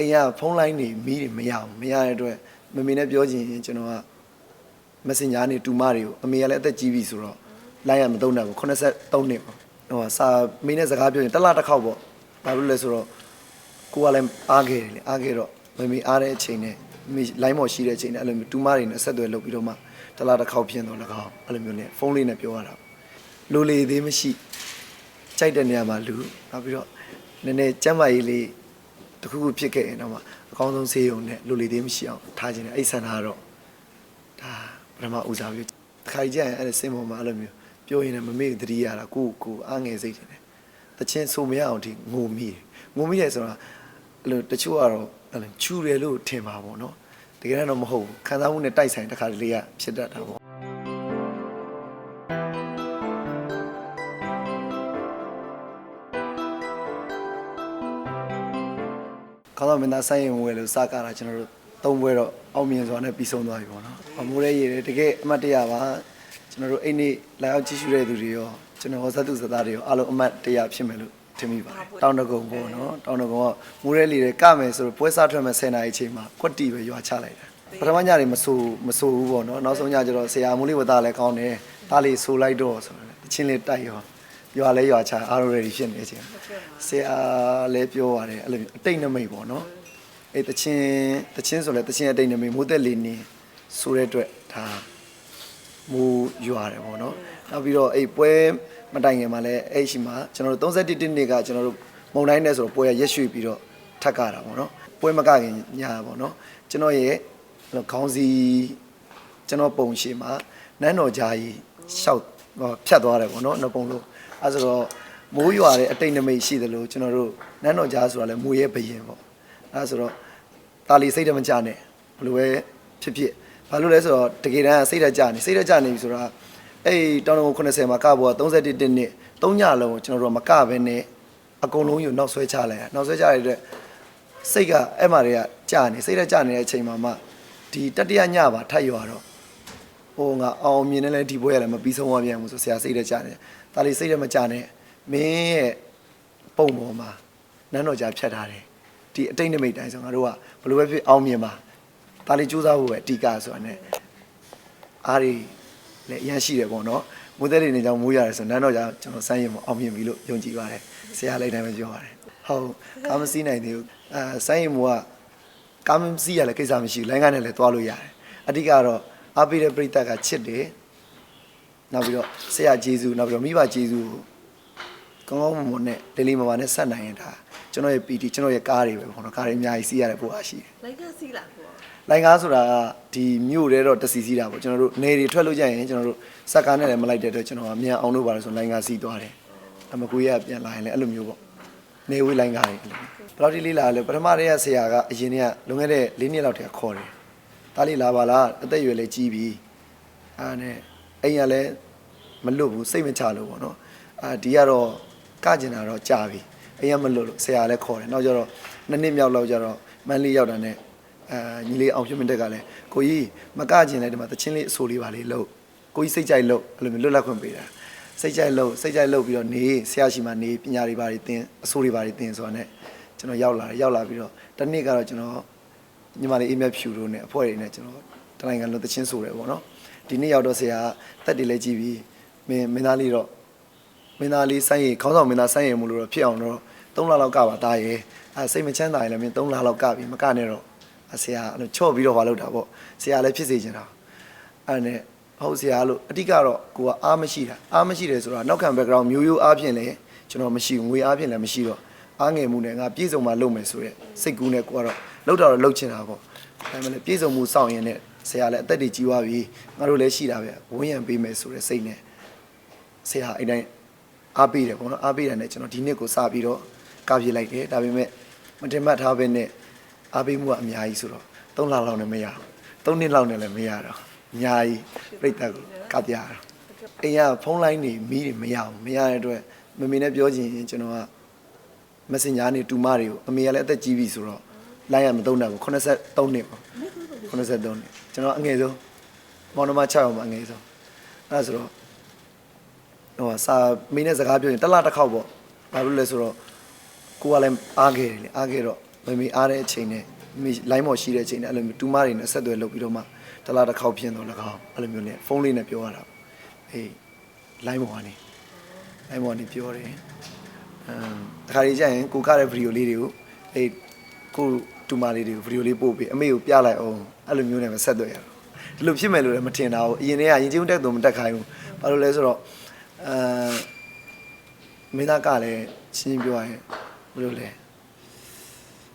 အိမ်ကဖုန်းလိုင်းနေမီးတွေမရအောင်မရတဲ့အတွက်မမေနဲ့ပြောချင်ရင်ကျွန်တော်က messenger နေတူမတွေကိုအမေကလည်းအသက်ကြီးပြီဆိုတော့လိုင်းရမသုံးနိုင်ဘူး83နှစ်ပေါ့ဟိုစာမင်းနဲ့စကားပြောရင်တစ်လားတစ်ခေါက်ပေါ့ဘာလို့လဲဆိုတော့ကိုကလည်းအားခဲ့တယ်လေအားခဲ့တော့မမေအားတဲ့အချိန်နဲ့မိလိုင်းမော်ရှိတဲ့အချိန်နဲ့အဲ့လိုမျိုးတူမတွေနဲ့ဆက်သွယ်လုပ်ပြီးတော့မှတစ်လားတစ်ခေါက်ဖြစ်တော့လည်းကောင်းအဲ့လိုမျိုးနဲ့ဖုန်းလေးနဲ့ပြောရတာလိုလေသေးမရှိကြိုက်တဲ့နေရာမှာလူနောက်ပြီးတော့နည်းနည်းကျမ်းမာရေးလေး တစ်ခုခုဖြစ်ခဲ့ရင်တော့မှအကောင်းဆုံးဆေးရုံနဲ့လိုလေသေးမရှိအောင်ထားခြင်းနဲ့အဲ့ဆန္ဒကတော့ဒါပထမဦးစားပြီးတစ်ခါကြီးကျရင်အဲ့ဒါစင်ပေါ်မှာအဲ့လိုမျိုးပြောရင်လည်းမမေ့သတိရတာကိုယ့်ကိုယ်အားငယ်စိတ်တယ်တချင်းဆိုမရအောင်ဒီငိုမိတယ်ငိုမိတယ်ဆိုတာအဲ့လိုတချို့ကတော့အဲ့လိုချူတယ်လို့ထင်ပါပေါ့နော်တကယ်တော့မဟုတ်ဘူးခံစားမှုနဲ့တိုက်ဆိုင်တစ်ခါတလေကဖြစ်တတ်တာပေါ့ ခေါင်းဆောင်မင်းသားဆိုင်ရင်ဝယ်လို့စကားတာကျွန်တော်တို့သုံးပွဲတော့အောင်မြင်စွာနဲ့ပြီးဆုံးသွားပြီပေါ့နော်။အမိုးရဲရည်တကယ်အမှတ်တရပါကျွန်တော်တို့အိမ်နေလာရောက်ကြည့်ရှုတဲ့သူတွေရောကျွန်တော်ဟောဇတ်သူဇသားတွေရောအားလုံးအမှတ်တရဖြစ်မယ်လို့ထင်မိပါတယ်။တောင်းတကုံပေါ့နော်။တောင်းတကုံကမိုးရဲလီတွေကမယ်ဆိုတော့ပွဲစားထွက်မဲ့10နာရီအချိန်မှာကွက်တီပဲရွာချလိုက်တာ။ပထမညတွေမဆိုးမဆိုးဘူးပေါ့နော်။နောက်ဆုံးညကျတော့ဆရာမိုးလေးဝသားလည်းကောင်းတယ်။ဒါလေးဆိုလိုက်တော့ဆိုတော့တချင်းလေးတိုက်ရော ရွာလဲရွာချအား already ဖြစ်နေချင်းဆရာလည်းပြောပါတယ်အဲ့လိုမျိုးအတိတ်နမိတ်ပေါ့နော်အဲ့တချင်းတချင်းဆိုလဲတချင်းအတိတ်နမိတ်မိုးသက်လေးနေဆိုတဲ့အတွက်ဒါမူရွာတယ်ပေါ့နော်နောက်ပြီးတော့အဲ့ပွဲမတိုင်ခင်မှာလည်းအဲ့ရှိမှာကျွန်တော်တို့31တစ်နှစ်ကကျွန်တော်တို့မုံတိုင်းနဲ့ဆိုတော့ပွဲရရက်ရွှေ့ပြီးတော့ထပ်ကြတာပေါ့နော်ပွဲမကခင်ညာပေါ့နော်ကျွန်တော်ရဲ့ခေါင်းစီကျွန်တော်ပုံရှိမှာနန်းတော်ကြားကြီးရှောက်ဖြတ်သွားတယ်ပေါ့နော်နှစ်ပုံလို့ အဲဆိုတော့မိုးရွာတဲ့အတိတ်နမိတ်ရှိတယ်လို့ကျွန်တော်တို့နန်းတော်ကြားဆိုတာလည်းမိုးရဲ့ဘရင်ပေါ့အဲဆိုတော့တာလီစိတ်တမကြနဲ့ဘယ်လိုပဲဖြစ်ဖြစ်ဘာလို့လဲဆိုတော့တကယ်တမ်းစိတ်ဓာတ်ကြနေစိတ်ဓာတ်ကြနေပြီဆိုတာအဲ့တောင်တော်90မှာကဘောက31တစ်နှစ်3ညလုံးကိုကျွန်တော်တို့ကမကဘဲနဲ့အကုန်လုံးယူနောက်ဆွဲချလိုက်ရနောက်ဆွဲချရတဲ့အတွက်စိတ်ကအဲ့မှာတွေကကြာနေစိတ်ဓာတ်ကြနေတဲ့အချိန်မှာမှဒီတတိယညပါထပ်ရွာတော့ဟိုငါအောင်မြင်နေလဲဒီဘွဲရလဲမပြီးဆုံးသွားပြန်ဘူးဆိုဆရာစိတ်နဲ့ကြာနေ။ ဒါလေးစိတ်နဲ့မကြာနဲ့မင်းရဲ့ပုံပေါ်မှာနန်းတော်ကြာဖြတ်ထားတယ်။ဒီအတိတ်နမိတ်တိုင်းဆိုငါတို့ကဘလို့ပဲဖြစ်အောင်မြင်ပါ။ဒါလေးစူးစမ်းဖို့ပဲအဓိကဆိုတာ ਨੇ အားရီလည်းအရန်ရှိတယ်ပေါ့နော်။မိုးသက်တွေနေကြောင်မိုးရတယ်ဆိုနန်းတော်ကြာကျွန်တော်စမ်းရင်မအောင်မြင်ပြီလို့ယုံကြည်ပါတယ်။ဆရာလည်းတိုင်းပဲပြောပါတယ်။ဟုတ်ကာမစီးနိုင်သေးဘူး။အဲစမ်းရင်မိုးကကာမစီးရလည်းကိစ္စမရှိဘူး။လိုင်းကနေလည်းသွားလို့ရတယ်။အဓိကတော့အားပေးတဲ့ပြိတ္တကချစ်တယ် နောက်ပြီးတော့ဆရာဂျေဇူးနောက်ပြီးတော့မိဘဂျေဇူးကိုကောင်းကောင်းမွန်မွန်နဲ့လေးလေးမမနဲ့ဆက်နိုင်ရင်ဒါကျွန်တော်ရဲ့ PT ကျွန်တော်ရဲ့ကားတွေပဲပေါ့နော်ကားတွေအများကြီးစီးရတဲ့ပိုအားရှိတယ်လိုက်ကစီးလာကိုလိုင်းကားဆိုတာကဒီမြို့ထဲတော့တစီစီးတာပေါ့ကျွန်တော်တို့နေတွေထွက်လို့ကြရင်ကျွန်တော်တို့စက်ကားနဲ့လည်းမလိုက်တဲ့အတွက်ကျွန်တော်ကမြန်အောင်လို့ပါလို့ဆိုလိုင်းကားစီးသွားတယ်အမကွေးရပြန်လာရင်လည်းအဲ့လိုမျိုးပေါ့နေဝေးလိုင်းကားတွေအဲ့လိုမျိုးဘယ်လောက်ထိလေးလာလဲပထမတည်းကဆရာကအရင်ကလွန်ခဲ့တဲ့၄နှစ်လောက်တည်းကခေါ်တယ်တားလေးလာပါလားအသက်အရွယ်လည်းကြီးပြီအားနဲ့ အိမ်ကလည်းမလွတ်ဘူးစိတ်မချလို့ပေါ့နော်အာဒီကတော့ကကျင်တာတော့ကြာပြီအိမ်ကမလွတ်လို့ဆရာလည်းခေါ်တယ်နောက်ကျတော့နှစ်နှစ်မြောက်လောက်ကျတော့မန်းလေးရောက်တာနဲ့အာညီလေးအောင်ပြမတက်ကလည်းကိုကြီးမကကျင်လဲဒီမှာတချင်းလေးအဆိုလေးပါလေးလို့ကိုကြီးစိတ်ကြိုက်လို့အဲ့လိုမျိုးလွတ်လပ်ခွင့်ပေးတာစိတ်ကြိုက်လို့စိတ်ကြိုက်လို့ပြီးတော့နေဆရာရှိမှနေပညာတွေပါတွေသင်အဆိုတွေပါတွေသင်ဆိုတာနဲ့ကျွန်တော်ရောက်လာတယ်ရောက်လာပြီးတော့တစ်နေ့ကတော့ကျွန်တော်ညီမလေးအေးမြတ်ဖြူတို့နဲ့အဖွဲ့တွေနဲ့ကျွန်တော်တနိုင်ငံလုံးတချင်းဆိုတယ်ပေါ့နော် ဒီနေ့ရောက်တော့ဆရာတက်တယ်လဲကြည့်ပြီးမင်းမင်းသားလေးတော့မင်းသားလေးစိုင်းရင်ခေါင်းဆောင်မင်းသားစိုင်းရင်မလို့တော့ဖြစ်အောင်တော့3လလောက်ကပါတာရေအဲစိတ်မချမ်းသာရင်လည်းမင်း3လလောက်ကပြီမကနဲ့တော့အဆရာအဲ့လိုချော့ပြီးတော့မလုပ်တာပေါ့ဆရာလည်းဖြစ်စေချင်တာအဲ့နဲ့ဟုတ်ဆရာလို့အတိကတော့ကိုကအားမရှိတာအားမရှိတယ်ဆိုတာနောက်ခံ background မျိုးရိုးအားဖြင့်လည်းကျွန်တော်မရှိဘူးငွေအားဖြင့်လည်းမရှိတော့အားငယ်မှုနဲ့ငါပြည့်စုံမှလုပ်မယ်ဆိုရက်စိတ်ကူးနဲ့ကိုကတော့လောက်တော့လောက်ချင်တာပေါ့ဒါမှလည်းပြည့်စုံမှုစောင့်ရင်လည်း ဆရာလည်းအသက်တွေကြီးသွားပြီငါတို့လည်းရှိတာပဲဝန်းရံပေးမယ်ဆိုတဲ့စိတ်နဲ့ဆရာအဲ့တိုင်းအားပေးတယ်ပေါ့နော်အားပေးတယ်နဲ့ကျွန်တော်ဒီနှစ်ကိုစပြီးတော့ကာပြလိုက်တယ်ဒါပေမဲ့မတင်မှတ်ထားဘဲနဲ့အားပေးမှုကအများကြီးဆိုတော့3လလောက်နဲ့မရဘူး3နှစ်လောက်နဲ့လည်းမရတော့အများကြီးပြိတ္တကိုကပြရတော့အိမ်ကဖုန်းလိုင်းနေမီးတွေမရဘူးမရတဲ့အတွက်မမေနဲ့ပြောချင်ရင်ကျွန်တော်က messenger နေတူမတွေကိုအမေကလည်းအသက်ကြီးပြီဆိုတော့လိုင်းရမသုံးနိုင်ဘူး83နှစ်ပေါ့ 83နှစ်ကျွန်တော်အငယ်ဆုံးမောင်နှမ6ယောက်မှာအငယ်ဆုံးအဲ့ဒါဆိုတော့ဟိုစာမင်းနဲ့စကားပြောရင်တစ်လားတစ်ခေါက်ပေါ့ဘာလို့လဲဆိုတော့ကိုကလည်းအားခဲ့တယ်လေအားခဲ့တော့မမမေအားတဲ့အချိန်နဲ့မမေလိုင်းမော်ရှိတဲ့အချိန်နဲ့အဲ့လိုမျိုးတူမတွေနဲ့ဆက်သွယ်လုပ်ပြီးတော့မှတလားတစ်ခေါက်ဖြစ်တော့၎င်းအဲ့လိုမျိုးနဲ့ဖုန်းလေးနဲ့ပြောရတာပေါ့အေးလိုင်းမော်ကနေလိုင်းမော်ကနေပြောတယ်အမ်တခါကြီးကျရင်ကိုကတဲ့ဗီဒီယိုလေးတွေကိုအေး ကိုတူမလေးတွေကိုဗီဒီယိုလေးပို့ပြီးအမေကိုပြလိုက်အောင်အဲ့လိုမျိုးနဲ့ပဲဆက်သွယ်ရတော့ဒီလိုဖြစ်မယ်လို့လည်းမထင်တာဘူးအရင်တည်းကရင်ချင်းတက်တော့မတက်ခိုင်းဘူးဘာလို့လဲဆိုတော့အဲမင်းသားကလည်းရှင်းရှင်းပြောရရင်ဘယ်လိုလဲ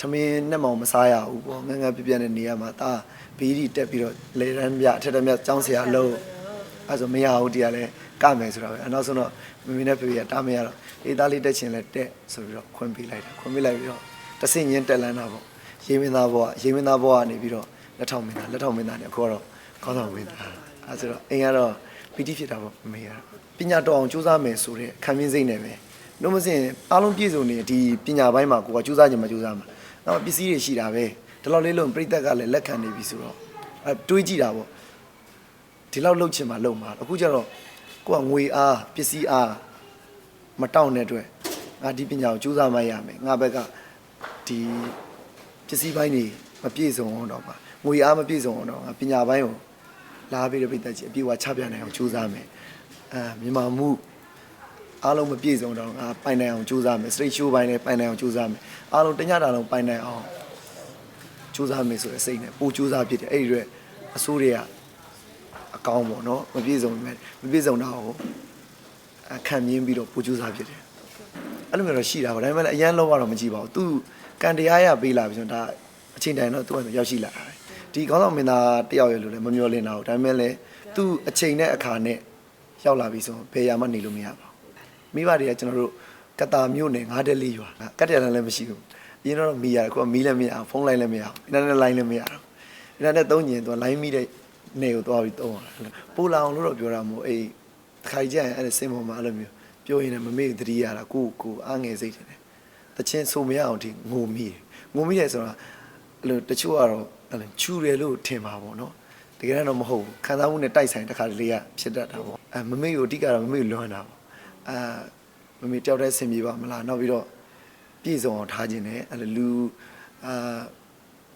ထမင်းနဲ့မောင်မစားရဘူးပေါ့ငငယ်ပြပြနဲ့နေရမှာဒါဘီဒီတက်ပြီးတော့လေရန်ပြအထက်တမြတ်ចောင်းဆရာလို့အဲဆိုမရဘူးတရားလဲကမယ်ဆိုတော့ပဲအနောက်ဆုံးတော့မမင်းနဲ့ပြပြတားမရတော့အေးသားလေးတက်ချင်လဲတက်ဆိုပြီးတော့ခွင့်ပေးလိုက်တယ်ခွင့်ပေးလိုက်ပြီးတော့ တဆင့်ချင်းတက်လန်းတာပေါ့ရေမင်းသားဘောကရေမင်းသားဘောကနေပြီးတော့လက်ထောက်မင်းသားလက်ထောက်မင်းသားနဲ့အခုကတော့ခေါင်းဆောင်မင်းသားအဲဆိုတော့အိမ်ကတော့ပီတိဖြစ်တာပေါ့မမေကတော့ပညာတော်အောင်စူးစမ်းမယ်ဆိုတဲ့ခံမင်းစိတ်နဲ့ပဲနှုတ်မစင်အားလုံးပြည့်စုံနေဒီပညာပိုင်းမှာကိုကစူးစမ်းခြင်းမစူးစမ်းမှာတော့ပစ္စည်းတွေရှိတာပဲဒီလောက်လေးလုံးပြိတက်ကလည်းလက်ခံနေပြီဆိုတော့အဲတွေးကြည့်တာပေါ့ဒီလောက်လှုပ်ချင်မှလှုပ်မှာအခုကျတော့ကိုကငွေအားပစ္စည်းအားမတောင့်တဲ့အတွက်ငါဒီပညာကိုကြိုးစားမှရမယ်ငါဘက်က ဒီပစ္စည်းပိုင်းတွေမပြည့်စုံအောင်တော့ပါငွေအားမပြည့်စုံအောင်တော့ငါပညာပိုင်းကိုလာပြီးတော့ပြိတက်ကြီးအပြည့်အဝချပြနိုင်အောင်ကြိုးစားမယ်အဲမြန်မာမှုအားလုံးမပြည့်စုံတော့ငါပိုင်နိုင်အောင်ကြိုးစားမယ် straight show ပိုင်းလည်းပိုင်နိုင်အောင်ကြိုးစားမယ်အားလုံးတညတာလုံးပိုင်နိုင်အောင်ကြိုးစားမယ်ဆိုတဲ့စိတ်နဲ့ပိုကြိုးစားဖြစ်တယ်အဲ့ဒီအတွက်အစိုးရကအကောင်းပေါ့နော်မပြည့်စုံပေမဲ့မပြည့်စုံတာကိုအခန့်မြင်ပြီးတော့ပိုကြိုးစားဖြစ်တယ်အဲ့လိုမျိုးတော့ရှိတာပါဒါပေမဲ့လည်းအရန်လောက်ကတော့မကြည့်ပါဘူးသူ ကန်တရားရပေးလာပြီဆိုတော့ဒါအချိန်တိုင်းတော့သူ့အရောက်ရှိလာတာပဲဒီကောင်းဆောင်မင်းသားတယောက်ရလို့လည်းမမျောလင့်တာဘူးဒါပေမဲ့လည်းသူအချိန်နဲ့အခါနဲ့ရောက်လာပြီဆိုဘယ်ရာမှနေလို့မရပါဘူးမိဘတွေကကျွန်တော်တို့ကတာမြို့နယ်ငါးတက်လေးရွာကတ်တယ်လည်းမရှိဘူးအရင်တော့မီရတယ်ကိုကမီးလည်းမရအောင်ဖုန်းလိုင်းလည်းမရအောင်အင်တာနက်လိုင်းလည်းမရတော့အင်တာနက်သုံးညင်သူကလိုင်းမီးတဲ့နေကိုသွားပြီးသုံးရတာပိုလာအောင်လို့တော့ပြောတာမို့အေးတစ်ခါကြီးကျရင်အဲ့ဒါစင်ပေါ်မှာအဲ့လိုမျိုးပြောရင်လည်းမမေ့သတိရတာကိုကိုအားငယ်စိတ်တယ် တချင်းဆိုမရအောင်ဒီငိုမိတယ်ငိုမိတယ်ဆိုတာအဲ့လိုတချို့ကတော့အဲ့လိုချူတယ်လို့ထင်ပါပေါ့နော်တကယ်တော့မဟုတ်ဘူးခံစားမှုနဲ့တိုက်ဆိုင်တစ်ခါတလေကဖြစ်တတ်တာပေါ့အဲမမေ့ကိုအဓိကတော့မမေ့ကိုလွမ်းတာပေါ့အာမမေတယောက်တည်းဆင်ပြေပါမလားနောက်ပြီးတော့ပြည့်စုံအောင်ထားခြင်းနဲ့အဲ့လိုလူအာ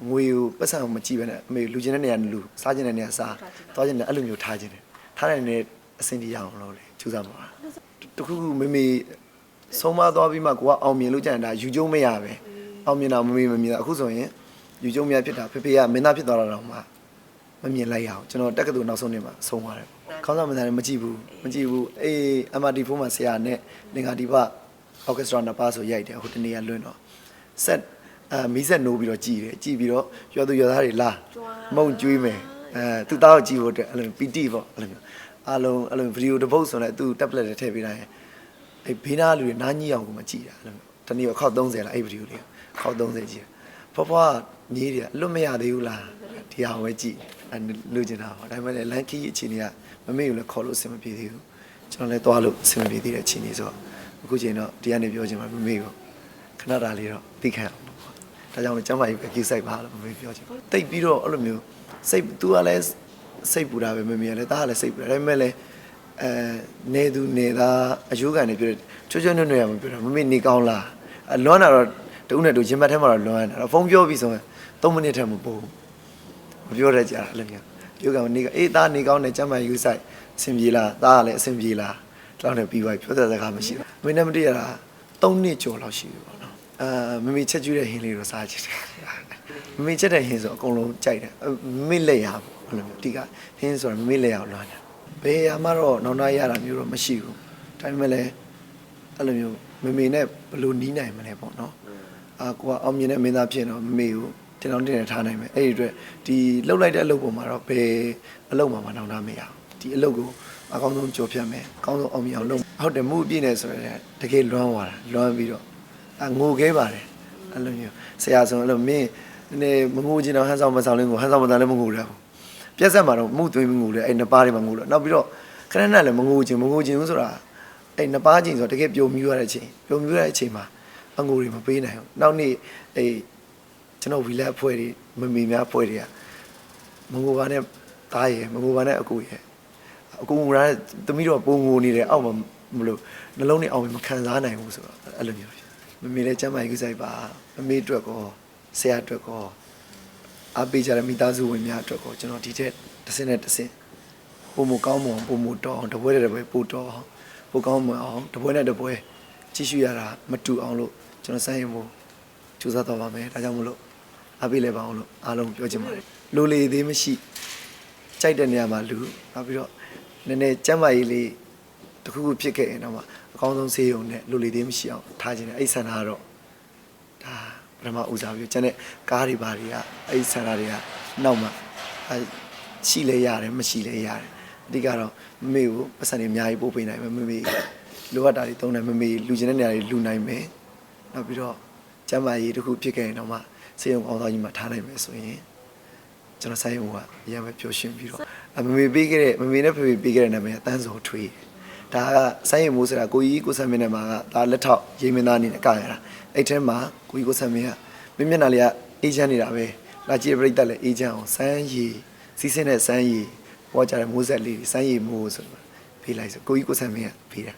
ငွေကိုပတ်စံကိုမကြည့်ပဲနဲ့အမေလူချင်းတဲ့နေရာနဲ့လူစားခြင်းတဲ့နေရာစားသွားခြင်းနဲ့အဲ့လိုမျိုးထားခြင်းနဲ့ထားတဲ့နေအဆင်ပြေအောင်လို့လေကျူးစားပါတခုခုမမေ ဆုံးမသွားပြီးမှကိုကအောင်မြင်လို့ကြံတာယူကျုံမရပဲအောင်မြင်တာမမေမမြင်တာအခုဆိုရင်ယူကျုံမရဖြစ်တာဖေဖေကမင်းသားဖြစ်သွားတာတော့မှမမြင်လိုက်ရအောင်ကျွန်တော်တက္ကသိုလ်နောက်ဆုံးနှစ်မှာဆုံးသွားတယ်ပေါ့ခေါင်းဆောင်မင်းသားလည်းမကြည့်ဘူးမကြည့်ဘူးအေး MRT4 မှာဆရာနဲ့လင်္ကာဒီပအော်ကက်စထရာနှစ်ပါးဆိုရိုက်တယ်ဟိုတနေ့ကလွင့်တော့ဆက်အာမီးဆက်နိုးပြီးတော့ကြည်တယ်ကြည်ပြီးတော့ရွာသူရွာသားတွေလာမုံကျွေးမယ်အဲသူသားကိုကြည့်ဖို့အတွက်အဲ့လိုပီတိပေါ့အဲ့လိုမျိုးအားလုံးအဲ့လိုဗီဒီယိုတစ်ပုတ်ဆိုတော့သူတက်ပလက်တွေထည့်ပေးတိုင်း အဲ့ဘေးနားလူတွေနားကြီးအောင်ကိုမကြည့်တာအဲ့လိုမျိုးတနေ့ကခောက်30လားအဲ့ဗီဒီယိုလေးခောက်30ကြည့်ဖွားဖွားညီးတယ်အလွတ်မရသေးဘူးလားဒီဟာပဲကြည့်အဲ့လူကျင်တာပေါ့ဒါပေမဲ့လန်ကီအခြေအနေကမမေ့ဘူးလည်းခေါ်လို့အဆင်မပြေသေးဘူးကျွန်တော်လည်းသွားလို့အဆင်မပြေသေးတဲ့အခြေအနေဆိုတော့အခုချိန်တော့ဒီကနေပြောချင်မှာမမေကိုခဏတားလေးတော့သိခံအောင်ပေါ့ဒါကြောင့်လည်းကျမ်းမာရေးပဲကိစိုက်ပါလို့မမေပြောချင်တိတ်ပြီးတော့အဲ့လိုမျိုးစိတ် तू ကလည်းစိတ်ပူတာပဲမမေကလည်းတားကလည်းစိတ်ပူတာဒါပေမဲ့လည်း အဲနေသူနေသားအယုခံနေပြောတယ်ချွတ်ချွတ်နွတ်နွတ်ရမပြောတာမမေနေကောင်းလားအလွမ်းတာတော့တူနဲ့တူရင်မတ်ထဲမှာတော့လွမ်းတာတော့ဖုန်းပြောပြီးဆိုရင်3မိနစ်ထဲမပို့မပြောတတ်ကြတာအဲ့လိုမျိုးယုခံနေကအေးသားနေကောင်းတယ်ကျမ်းမာရေးစိုက်အဆင်ပြေလားသားကလည်းအဆင်ပြေလားတော့လည်းပြီးသွားပြီပြောတဲ့စကားမရှိဘူးမင်းနဲ့မတည့်ရတာ၃နှစ်ကျော်လောက်ရှိပြီပေါ့နော်အာမမေချက်ကျွေးတဲ့ဟင်းလေးတော့စားချင်တယ်မမေချက်တဲ့ဟင်းဆိုအကုန်လုံးကြိုက်တယ်မမေလက်ရပေါ့ဘယ်လိုမျိုးဒီကဟင်းဆိုတာမမေလက်ရလွမ်းတယ် ဘယ်ရမှာတော့နောက်နောက်ရတာမျိုးတော့မရှိဘူးဒါပေမဲ့လည်းအဲ့လိုမျိုးမမေနဲ့ဘယ်လိုနီးနိုင်မလဲပေါ့နော်အာကိုကအောင်မြင်တဲ့မင်းသားဖြစ်တော့မမေကိုတင်အောင်တင်နေထားနိုင်မယ်အဲ့ဒီအတွက်ဒီလှုပ်လိုက်တဲ့အလုပ်ပေါ်မှာတော့ဘယ်အလုပ်မှမနောက်သားမရဘူးဒီအလုပ်ကိုအကောင်းဆုံးကြော်ဖြတ်မယ်အကောင်းဆုံးအောင်မြင်အောင်လုပ်ဟုတ်တယ်မှုအပြည့်နဲ့ဆိုရင်တကယ်လွမ်းသွားတာလွမ်းပြီးတော့အငိုခဲပါတယ်အဲ့လိုမျိုးဆရာဆိုအဲ့လိုမင်းနေမငိုချင်တော့ဟန်ဆောင်မဆောင်လေးကိုဟန်ဆောင်မဆောင်လေးမငိုရဘူး ပြက်ဆက်မှာတော့မှုသွေးမငိုလေအဲ့နှစ်ပါးတွေမငိုလို့နောက်ပြီးတော့ခဏနဲ့လည်းမငိုချင်မငိုချင်ဘူးဆိုတာအဲ့နှစ်ပါးချင်းဆိုတကယ်ပျော်မြူရတဲ့အချိန်ပျော်မြူရတဲ့အချိန်မှာအငိုတွေမပေးနိုင်ဘူးနောက်နေ့အဲ့ကျွန်တော်ဝီလက်အဖွဲ့တွေမမီများအဖွဲ့တွေကမငိုပါနဲ့တားရယ်မငိုပါနဲ့အကူရယ်အကူငူရတဲ့သမီးတော့ပုံငိုနေတယ်အောက်မှာမလို့နှလုံးနဲ့အောက်မှာမခံစားနိုင်ဘူးဆိုတော့အဲ့လိုမျိုးဖြစ်မမေလည်းကျမ်းမာရေးကိစ္စပါမမေအတွက်ကောဆရာအတွက်ကော အားပေးကြတဲ့မိသားစုဝင်များအတွက်ကောကျွန်တော်ဒီထက်တစ်စင်းနဲ့တစ်စင်းပုံမကောင်းမွန်ပုံမတော်အောင်တပွဲတဲ့တပွဲပို့တော်အောင်ပိုကောင်းမွန်အောင်တပွဲနဲ့တပွဲကြည့်ရှုရတာမတူအောင်လို့ကျွန်တော်စမ်းရင်ဖို့ကြိုးစားတော့ပါမယ်ဒါကြောင့်မလို့အားပေးလဲပါအောင်လို့အားလုံးပြောချင်ပါတယ်လိုလေသေးမရှိကြိုက်တဲ့နေရာမှာလူနောက်ပြီးတော့နည်းနည်းကြမ်းမာရေးလေးတစ်ခုခုဖြစ်ခဲ့ရင်တော့မှအကောင်းဆုံးဆေးရုံနဲ့လိုလေသေးမရှိအောင်ထားခြင်းနဲ့အဲ့ဆန္ဒကတော့ဒါ ပထမဦးစားပြီးကျန်တဲ့ကားတွေဘာတွေကအဲ့ဒီဆန္ဒတွေကနောက်မှအဲရှိလဲရတယ်မရှိလဲရတယ်အဓိကတော့မမေကိုပတ်စံတွေအများကြီးပို့ပေးနိုင်မယ်မမေလိုအပ်တာတွေတုံးတယ်မမေလူချင်တဲ့နေရာတွေလူနိုင်မယ်နောက်ပြီးတော့ကျမ်းမာရေးတစ်ခုဖြစ်ခဲ့ရင်တော့မှစေယုံကောင်းဆောင်ကြီးမှာထားနိုင်မယ်ဆိုရင်ကျွန်တော်ဆိုင်ရုံကအရင်ပဲပျော်ရွှင်ပြီးတော့အမမေပေးခဲ့တဲ့မမေနဲ့ဖေဖေပေးခဲ့တဲ့နာမည်ကတန်းစောထွေး ဒါကဆိုင်ရုံမိုးဆိုတာကိုကြီးကိုဆမ်းမင်းနဲ့မှာကဒါလက်ထောက်ရေးမင်းသားအနေနဲ့ကရတာအဲ့ထဲမှာကိုကြီးကိုဆမ်းမင်းကမင်းမျက်နှာလေးကအေးချမ်းနေတာပဲလာကြည့်ပြိတ္တလည်းအေးချမ်းအောင်စမ်းရည်စီးစင်းတဲ့စမ်းရည်ပေါ်ကြတဲ့မိုးဆက်လေးတွေစမ်းရည်မိုးဆိုတော့ဖေးလိုက်ဆိုကိုကြီးကိုဆမ်းမင်းကဖေးတာ